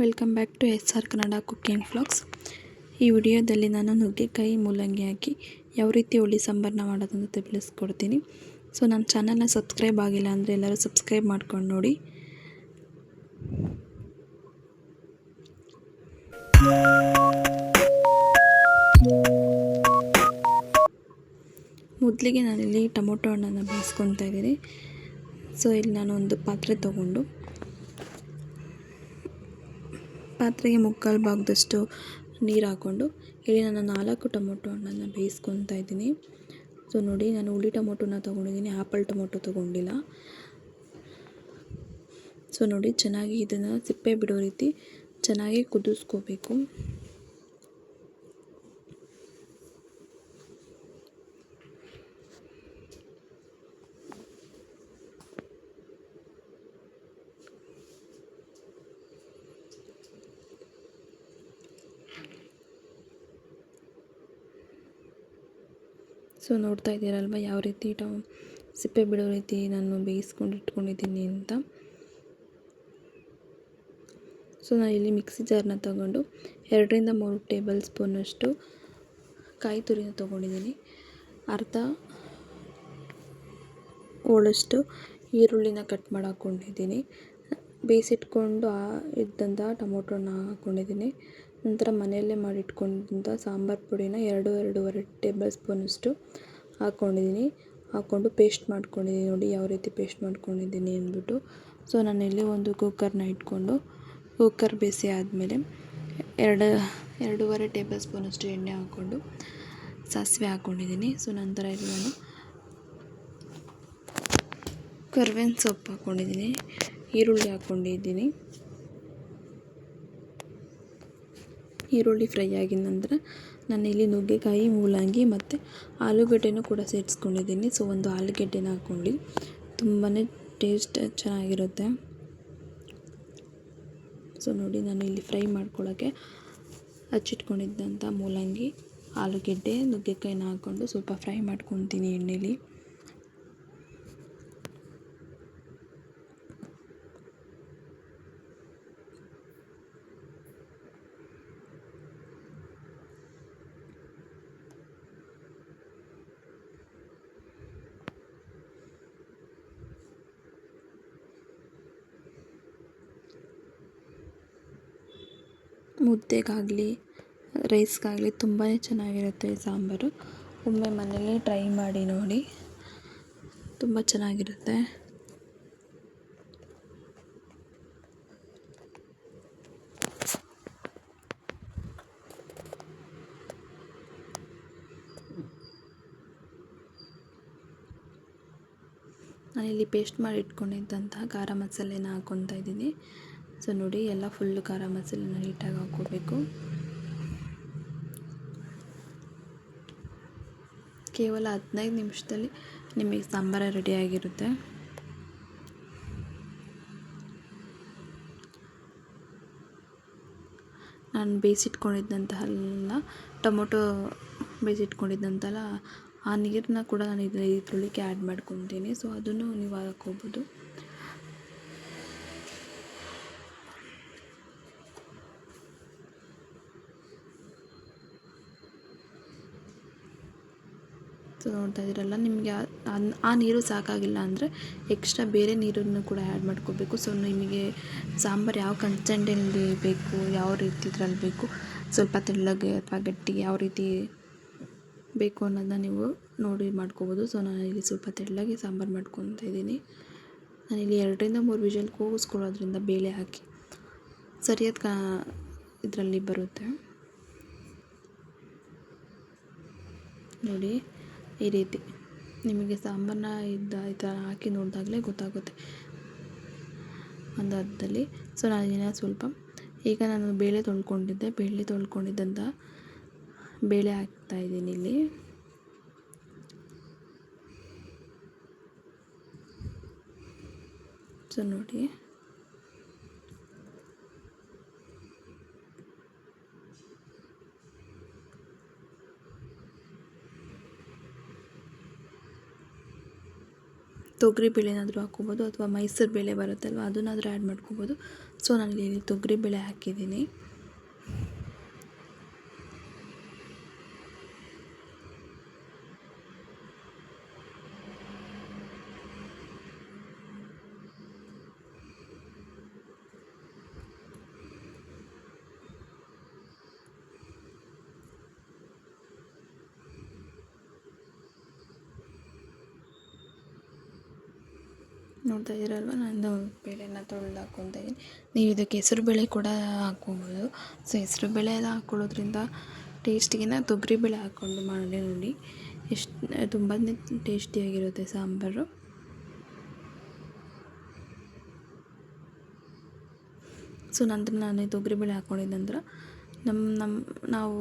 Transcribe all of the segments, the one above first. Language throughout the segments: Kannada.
Welcome back to S R Kannada cooking vlogs ಈ ವಿಡಿಯೋದಲ್ಲಿ ನಾನು ನುಗ್ಗೆಕಾಯಿ ಮೂಲಂಗಿ ಹಾಕಿ ಯಾವ ರೀತಿ ಹುಳಿ ಸಾಂಬಾರನ್ನ ಮಾಡೋದಂತ ತಿಳಿಸ್ಕೊಡ್ತೀನಿ. ಸೊ ನನ್ನ ಚಾನಲ್ನ ಸಬ್ಸ್ಕ್ರೈಬ್ ಆಗಿಲ್ಲ ಅಂದರೆ ಎಲ್ಲರೂ ಸಬ್ಸ್ಕ್ರೈಬ್ ಮಾಡ್ಕೊಂಡು ನೋಡಿ. ಮೊದಲಿಗೆ ನಾನಿಲ್ಲಿ ಟೊಮೊಟೊ ಹಣ್ಣನ್ನು ಬೇಯಿಸ್ಕೊತಾ ಇದ್ದೀನಿ. ಸೊ ಇಲ್ಲಿ ನಾನು ಒಂದು ಪಾತ್ರೆ ತೊಗೊಂಡು ಪಾತ್ರೆಗೆ ಮುಕ್ಕಾಲು ಭಾಗದಷ್ಟು ನೀರು ಹಾಕ್ಕೊಂಡು ಇಲ್ಲಿ ನಾನು ನಾಲ್ಕು ಟೊಮೊಟೊ ಹಣ್ಣನ್ನು ಬೇಯಿಸ್ಕೊತಾ ಇದ್ದೀನಿ. ಸೊ ನೋಡಿ, ನಾನು ಹುಳಿ ಟೊಮೊಟೊನ ತೊಗೊಂಡಿದ್ದೀನಿ ಆ್ಯಪಲ್ ಟೊಮೊಟೊ ತೊಗೊಂಡಿಲ್ಲ. ಸೊ ನೋಡಿ, ಚೆನ್ನಾಗಿ ಇದನ್ನು ಸಿಪ್ಪೆ ಬಿಡೋ ರೀತಿ ಚೆನ್ನಾಗಿ ಕುದಿಸ್ಕೋಬೇಕು. ಸೊ ನೋಡ್ತಾ ಇದ್ದೀರಲ್ವ ಯಾವ ರೀತಿ ಟೊ ಸಿಪ್ಪೆ ಬಿಡೋ ರೀತಿ ನಾನು ಬೇಯಿಸ್ಕೊಂಡು ಇಟ್ಕೊಂಡಿದ್ದೀನಿ ಅಂತ. ಸೊ ನಾನು ಇಲ್ಲಿ ಮಿಕ್ಸಿ ಜಾರನ್ನ ತಗೊಂಡು ಎರಡರಿಂದ ಮೂರು ಟೇಬಲ್ ಸ್ಪೂನಷ್ಟು ಕಾಯಿ ತುರಿನ ತೊಗೊಂಡಿದ್ದೀನಿ. ಅರ್ಧ ಹೋಳಷ್ಟು ಈರುಳ್ಳಿನ ಕಟ್ ಮಾಡಿ ಹಾಕ್ಕೊಂಡಿದ್ದೀನಿ ಬೇಯಿಸಿಟ್ಕೊಂಡು ಇದ್ದಂಥ ಟೊಮೊಟೊನ ಹಾಕ್ಕೊಂಡಿದ್ದೀನಿ ನಂತರ ಮನೆಯಲ್ಲೇ ಮಾಡಿಟ್ಕೊಂಡಂಥ ಸಾಂಬಾರು ಪುಡಿನ ಎರಡು, ಎರಡೂವರೆ ಟೇಬಲ್ ಸ್ಪೂನಷ್ಟು ಹಾಕ್ಕೊಂಡಿದ್ದೀನಿ ಹಾಕ್ಕೊಂಡು ಪೇಸ್ಟ್ ಮಾಡ್ಕೊಂಡಿದ್ದೀನಿ ನೋಡಿ ಯಾವ ರೀತಿ ಪೇಸ್ಟ್ ಮಾಡ್ಕೊಂಡಿದ್ದೀನಿ ಅಂದ್ಬಿಟ್ಟು. ಸೊ ನಾನಿಲ್ಲಿ ಒಂದು ಕುಕ್ಕರ್ನ ಇಟ್ಕೊಂಡು ಕುಕ್ಕರ್ ಬೇಯಿಸಿ ಆದಮೇಲೆ ಎರಡು, ಎರಡೂವರೆ ಟೇಬಲ್ ಸ್ಪೂನಷ್ಟು ಎಣ್ಣೆ ಹಾಕ್ಕೊಂಡು ಸಾಸಿವೆ ಹಾಕ್ಕೊಂಡಿದ್ದೀನಿ. ಸೊ ನಂತರ ಇಲ್ಲಿ ನಾನು ಕರ್ಬೇವಿನ ಸೊಪ್ಪು ಹಾಕ್ಕೊಂಡಿದ್ದೀನಿ. ಈರುಳ್ಳಿ ಹಾಕ್ಕೊಂಡಿದ್ದೀನಿ. ಈರುಳ್ಳಿ ಫ್ರೈ ಆಗಿದ ನಂತರ ನಾನಿಲ್ಲಿ ನುಗ್ಗೆಕಾಯಿ, ಮೂಲಂಗಿ ಮತ್ತು ಆಲೂಗಡ್ಡೆನೂ ಕೂಡ ಸೇರಿಸ್ಕೊಂಡಿದ್ದೀನಿ. ಸೊ ಒಂದು ಆಲೂಗಡ್ಡೆನ ಹಾಕ್ಕೊಂಡು ತುಂಬಾ ಟೇಸ್ಟ್ ಚೆನ್ನಾಗಿರುತ್ತೆ. ಸೊ ನೋಡಿ ನಾನು ಇಲ್ಲಿ ಫ್ರೈ ಮಾಡ್ಕೊಳ್ಳೋಕ್ಕೆ ಹಚ್ಚಿಟ್ಕೊಂಡಿದ್ದಂಥ ಮೂಲಂಗಿ, ಆಲೂಗೆಡ್ಡೆ, ನುಗ್ಗೆಕಾಯಿನ ಹಾಕ್ಕೊಂಡು ಸ್ವಲ್ಪ ಫ್ರೈ ಮಾಡ್ಕೊತೀನಿ ಎಣ್ಣೆಲಿ. ಮುದ್ದೆಗಾಗಲಿ, ರೈಸ್ಗಾಗಲಿ ತುಂಬಾ ಚೆನ್ನಾಗಿರುತ್ತೆ ಈ ಸಾಂಬಾರು. ಒಮ್ಮೆ ಮನೇಲಿ ಟ್ರೈ ಮಾಡಿ ನೋಡಿ. ತುಂಬ ಚೆನ್ನಾಗಿರುತ್ತೆ. ನಾನಿಲ್ಲಿ ಪೇಸ್ಟ್ ಮಾಡಿ ಇಟ್ಕೊಂಡಿದ್ದಂತಹ ಖಾರ ಮಸಾಲೆನ ಹಾಕ್ಕೊತಾ ಇದ್ದೀನಿ. ಸೊ ನೋಡಿ, ಎಲ್ಲ ಫುಲ್ಲು ಖಾರ ಮಸಾಲೆನ ನೀಟಾಗಿ ಹಾಕ್ಕೋಬೇಕು. ಕೇವಲ ಹದಿನೈದು ನಿಮಿಷದಲ್ಲಿ ನಿಮಗೆ ಸಾಂಬಾರ ರೆಡಿಯಾಗಿರುತ್ತೆ ನಾನು ಬೇಯಿಸಿಟ್ಕೊಂಡಿದ್ದಂತಹ ಟೊಮೊಟೊ ಬೇಯಿಸಿಟ್ಕೊಂಡಿದ್ದಂತೆಲ್ಲ, ಆ ನೀರನ್ನ ಕೂಡ ನಾನು ಇದು ತುಳಿಕೆ ಆ್ಯಡ್ ಮಾಡ್ಕೊತೀನಿ. ಸೊ ಅದನ್ನು ನೀವು ಹಾಕ್ಕೋಬೋದು. ಸೊ ನೋಡ್ತಾ ಇದ್ದೀರಲ್ಲ, ನಿಮಗೆ ಆ ನೀರು ಸಾಕಾಗಿಲ್ಲ ಅಂದರೆ ಎಕ್ಸ್ಟ್ರಾ ಬೇರೆ ನೀರನ್ನು ಕೂಡ ಆ್ಯಡ್ ಮಾಡ್ಕೋಬೇಕು. ಸೊ ನಿಮಗೆ ಸಾಂಬಾರು ಯಾವ ಕನ್ಸೆಂಟಲ್ಲಿ ಬೇಕು, ಯಾವ ರೀತಿ ಇದರಲ್ಲಿ ಬೇಕು, ಸ್ವಲ್ಪ ತೆಳ್ಳಗೆ ಅಥವಾ ಗಟ್ಟಿ ಯಾವ ರೀತಿ ಬೇಕು ಅನ್ನೋದನ್ನ ನೀವು ನೋಡಿ ಮಾಡ್ಕೋಬೋದು. ಸೊ ನಾನು ಇಲ್ಲಿ ಸ್ವಲ್ಪ ತೆಳ್ಳಗೆ ಸಾಂಬಾರು ಮಾಡ್ಕೊತಾ ಇದ್ದೀನಿ. ನಾನಿಲ್ಲಿ ಎರಡರಿಂದ ಮೂರು ವಿಷಲ್ ಕೂಗಿಸ್ಕೊಳ್ಳೋದ್ರಿಂದ ಬೇಳೆ ಹಾಕಿ ಸರಿಯಾದ ಕಾ, ಇದರಲ್ಲಿ ಬರುತ್ತೆ. ನೋಡಿ. ಈ ರೀತಿ. ನಿಮಗೆ ಸಾಂಬಾರನ್ನ ಇದ್ದ ಈ ಥರ ಹಾಕಿ ನೋಡಿದಾಗಲೇ ಗೊತ್ತಾಗುತ್ತೆ. ಒಂದು ಅರ್ಧದಲ್ಲಿ ಸೊ, ನಾನು ಸ್ವಲ್ಪ, ಈಗ ನಾನು ಬೇಳೆ ತೊಳ್ಕೊಂಡಿದ್ದೆ. ಬೇಳೆ ತೊಳ್ಕೊಂಡಿದ್ದಂಥ ಬೇಳೆ ಹಾಕ್ತಾಯಿದ್ದೀನಿ ಇಲ್ಲಿ. ಸೊ, ನೋಡಿ. ತೊಗರಿ ಬೇಳೆನಾದರೂ ಹಾಕ್ಕೋಬೋದು ಅಥವಾ ಮೈಸೂರು ಬೇಳೆ ಬರುತ್ತಲ್ವ, ಅದನ್ನಾದರೂ ಆ್ಯಡ್ ಮಾಡ್ಕೋಬೋದು. ಸೊ ನಾನು ಇಲ್ಲಿ ತೊಗರಿ ಬೇಳೆ ಹಾಕಿದ್ದೀನಿ. ನೋಡ್ತಾ ಇದ್ದೀರಲ್ವ? ನಾನು ಬೇಳೆನ ತೊಳೆದು ಹಾಕೊತ ಇದ್ದೀನಿ. ನೀವು ಇದಕ್ಕೆ ಹೆಸರುಬೇಳೆ ಕೂಡ ಹಾಕ್ಕೋಬೋದು. ಸೊ ಹೆಸರುಬೇಳೆ ಎಲ್ಲ ಹಾಕ್ಕೊಳ್ಳೋದ್ರಿಂದ ಟೇಸ್ಟಿಗಿನ್ನ ತೊಗರಿಬೇಳೆ ಹಾಕ್ಕೊಂಡು ಮಾಡಿ ನೋಡಿ. ಎಷ್ಟು, ತುಂಬಾ ಟೇಸ್ಟಿಯಾಗಿರುತ್ತೆ ಸಾಂಬಾರು. ಸೊ ನಂತರ ನಾನು ತೊಗರಿಬೇಳೆ ಹಾಕ್ಕೊಂಡಿದ್ದ ನಂತರ ನಮ್ಮ ನಮ್ಮ ನಾವು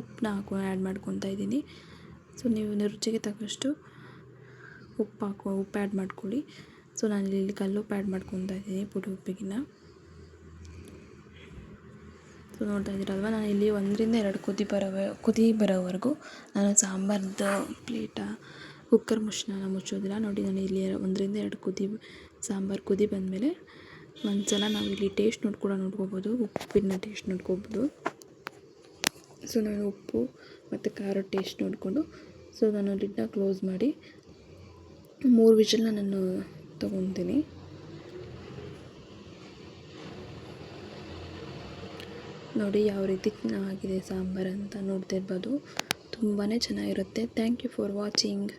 ಉಪ್ಪನ್ನ ಹಾಕೊ ಆ್ಯಡ್ ಮಾಡ್ಕೊತಾ ಇದ್ದೀನಿ. ಸೊ ನೀವು ರುಚಿಗೆ ತಕ್ಕಷ್ಟು ಉಪ್ಪು ಹಾಕೋ ಉಪ್ಪು ಆ್ಯಡ್ ಮಾಡ್ಕೊಳ್ಳಿ. ಸೊ ನಾನು ಇಲ್ಲಿ ಕಲ್ಲುಪ್ಪು ಆ್ಯಡ್ ಮಾಡ್ಕೊತಾ ಇದ್ದೀನಿ, ಪುಡಿ ಉಪ್ಪಿಗಿನ. ಸೊ ನೋಡ್ತಾ ಇದ್ದೀರಲ್ವ? ನಾನು ಇಲ್ಲಿ ಒಂದರಿಂದ ಎರಡು ಕುದಿ ಬರೋ ಕುದಿ ಬರೋವರೆಗೂ ನಾನು ಸಾಂಬಾರ್ದು ಪ್ಲೇಟ ಕುಕ್ಕರ್ ಮುಚ್ಚಳನ ಮುಚ್ಚೋದಿಲ್ಲ. ನೋಡಿ, ನಾನು ಇಲ್ಲಿ ಒಂದರಿಂದ ಎರಡು ಕುದಿ ಸಾಂಬಾರು ಕುದಿ ಬಂದಮೇಲೆ ಒಂದು ಸಲ ನಾವು ಇಲ್ಲಿ ಟೇಸ್ಟ್ ನೋಡಿ ಕೂಡ ನೋಡ್ಕೋಬೋದು, ಉಪ್ಪಿನ ಟೇಸ್ಟ್ ನೋಡ್ಕೋಬೋದು. ಸೊ ನಾನು ಉಪ್ಪು ಮತ್ತು ಖಾರ ಟೇಸ್ಟ್ ನೋಡಿಕೊಂಡು ಸೊ ನಾನು ಲಿಡ್ನ ಕ್ಲೋಸ್ ಮಾಡಿ ಮೂರು ವಿಷಲ್ನ ನಾನು ತೊಗೊತೀನಿ. ನೋಡಿ ಯಾವ ರೀತಿ ಆಗಿದೆ ಸಾಂಬಾರು ಅಂತ ನೋಡ್ತಾ ಇರ್ಬೋದು. ತುಂಬಾ ಚೆನ್ನಾಗಿರುತ್ತೆ. Thank you for watching